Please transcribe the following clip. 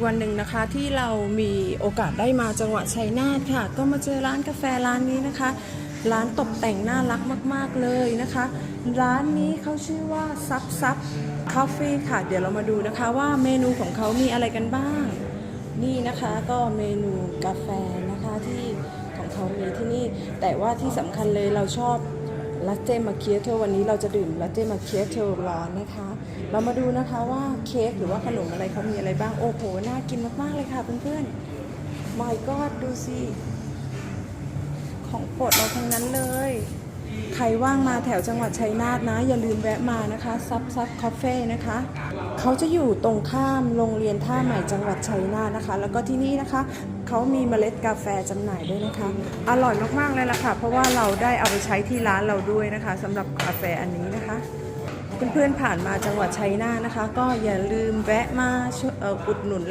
กวันหนึ่งนะคะที่เรามีโอกาสได้มาจังหวัดชัยนาทค่ะ ก็มาเจอร้านกาแฟร้านนี้นะคะ ร้านตกแต่งน่ารักมาก ๆ เลยนะคะ ร้านนี้เขาชื่อว่าซับซับคาเฟ่ค่ะ เดี๋ยวเรามาดูนะคะว่าเมนูของเขามีอะไรกันบ้าง นี่นะคะก็เมนูกาแฟนะคะที่ของเขามีที่นี่ แต่ว่าที่สำคัญเลยเราชอบ ลาเต้มาเคียโตวันนี้เราจะดื่มลาเต้มาเคียโตร้อนนะคะ เรามาดูนะคะว่าเค้กหรือว่าขนมอะไรเขามีอะไรบ้าง โอ้โห น่ากินมากๆเลยค่ะเพื่อนๆ my god ดูสิ ของโปรดเราทั้งนั้นเลย ใครว่างมาแถวจังหวัดชัยนาทนะ อย่าลืมแวะมานะคะซับซับคาเฟ่นะคะ เขาจะอยู่ตรงข้ามโรงเรียนท่าใหม่จังหวัดชัยนาทนะคะ แล้วก็ที่นี่นะคะ เขามีเมล็ดกาแฟจำหน่ายด้วยนะคะ อร่อยมากๆเลยล่ะค่ะ เพราะว่าเราได้เอาไปใช้ที่ร้านเราด้วยนะคะสำหรับกาแฟอันนี้นะคะเพื่อนๆผ่านมาจังหวัดชัยนาทนะคะ ก็อย่าลืมแวะมาอ,อ,อุดหนุนร้าน